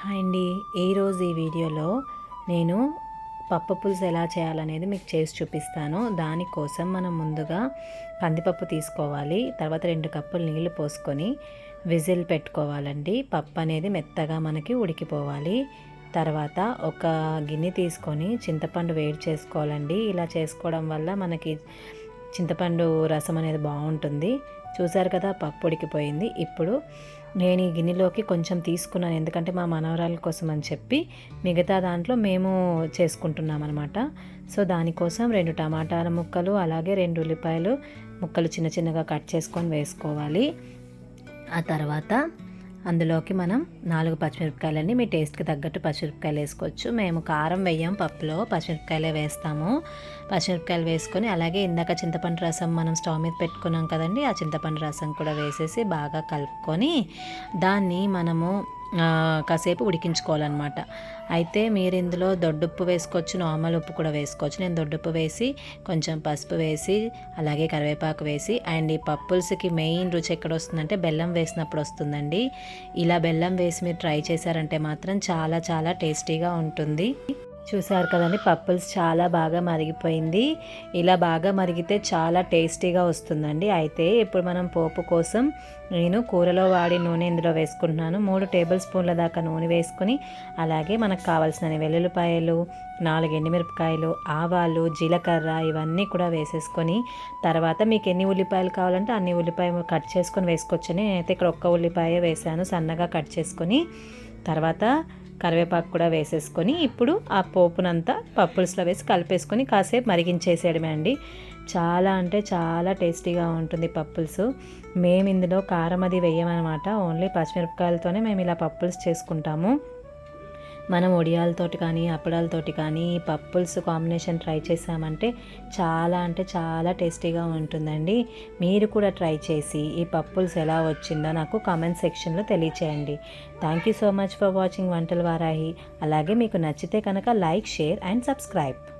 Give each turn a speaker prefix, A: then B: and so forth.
A: Hi అండి. ఈరోజు ఈ వీడియోలో నేను పప్పు పులుసు ఎలా చేయాలనేది మీకు చేసి చూపిస్తాను. దానికోసం మనం ముందుగా కందిపప్పు తీసుకోవాలి. తర్వాత రెండు కప్పులు నీళ్ళు పోసుకొని విజిల్ పెట్టుకోవాలండి. పప్పు అనేది మెత్తగా మనకి ఉడికిపోవాలి. తర్వాత ఒక గిన్నె తీసుకొని చింతపండు వేడి చేసుకోవాలండి. ఇలా చేసుకోవడం వల్ల మనకి చింతపండు రసం అనేది బాగుంటుంది. చూసారు కదా పప్పు ఉడికిపోయింది. ఇప్పుడు నేను ఈ గిన్నెలోకి కొంచెం తీసుకున్నాను. ఎందుకంటే మా మనవరాల కోసం అని చెప్పి మిగతా దాంట్లో మేము చేసుకుంటున్నాం అనమాట సో దానికోసం రెండు టమాటాల ముక్కలు అలాగే రెండు ఉల్లిపాయలు ముక్కలు చిన్న చిన్నగా కట్ చేసుకొని వేసుకోవాలి. ఆ తర్వాత అందులోకి మనం నాలుగు పచ్చిమిరపకాయలండి మీ టేస్ట్కి తగ్గట్టు పచ్చిమిరపకాయలు వేసుకోవచ్చు. మేము కారం వేయం పప్పులో పచ్చిమిరపకాయలే వేస్తాము. పచ్చిమిరపకాయలు వేసుకొని అలాగే ఇందాక చింతపండు రసం మనం స్టవ్ మీద పెట్టుకున్నాం కదండి ఆ చింతపండు రసం కూడా వేసేసి బాగా కలుపుకొని దాన్ని మనము కాసేపు ఉడికించుకోవాలన్నమాట. అయితే మీరు ఇందులో దొడ్డుప్పు వేసుకోవచ్చు నార్మల్ ఉప్పు కూడా వేసుకోవచ్చు. నేను దొడ్డుప్పు వేసి కొంచెం పసుపు వేసి అలాగే కరివేపాకు వేసి అండ్ ఈ పప్పుల్స్కి మెయిన్ రుచి ఎక్కడ వస్తుందంటే బెల్లం వేసినప్పుడు వస్తుందండి. ఇలా బెల్లం వేసి మీరు ట్రై చేశారంటే మాత్రం చాలా చాలా టేస్టీగా ఉంటుంది. చూసారు కదండి పప్పుల్స్ చాలా బాగా మరిగిపోయింది. ఇలా బాగా మరిగితే చాలా టేస్టీగా వస్తుందండి. అయితే ఇప్పుడు మనం పోపు కోసం నేను కూరలో వాడి నూనె ఇందులో వేసుకుంటున్నాను. మూడు టేబుల్ స్పూన్ల దాకా నూనె వేసుకొని అలాగే మనకు కావాల్సిన వెల్లుల్లిపాయలు నాలుగు ఎండుమిరపకాయలు ఆవాలు జీలకర్ర ఇవన్నీ కూడా వేసేసుకొని తర్వాత మీకు ఎన్ని ఉల్లిపాయలు కావాలంటే అన్ని ఉల్లిపాయ కట్ చేసుకొని వేసుకోవచ్చు నేనైతే ఇక్కడ ఒక్క ఉల్లిపాయ వేసాను సన్నగా కట్ చేసుకొని. తర్వాత కరివేపాకు కూడా వేసేసుకొని ఇప్పుడు ఆ పోపునంతా పప్పుల్స్లో వేసి కలిపేసుకొని కాసేపు మరిగించేసేయడమే అండి. చాలా అంటే చాలా టేస్టీగా ఉంటుంది పప్పుల్స్. మేము ఇందులో కారం అది వేయమన్నమాట. ఓన్లీ పచ్చిమిరపకాయలతోనే మేము ఇలా పప్పుల్స్ చేసుకుంటాము. మనం ఒడియాలతోటి కానీ అప్పడాలతోటి కానీ పప్పుల్స్ కాంబినేషన్ ట్రై చేసామంటే చాలా అంటే చాలా టేస్టీగా ఉంటుందండి. మీరు కూడా ట్రై చేసి ఈ పప్పుల్స్ ఎలా వచ్చిందో నాకు కామెంట్ సెక్షన్లో తెలియచేయండి. Thank you so much for watching Vantala Varahi. అలాగే మీకు నచ్చితే కనుక లైక్ షేర్ అండ్ సబ్స్క్రైబ్.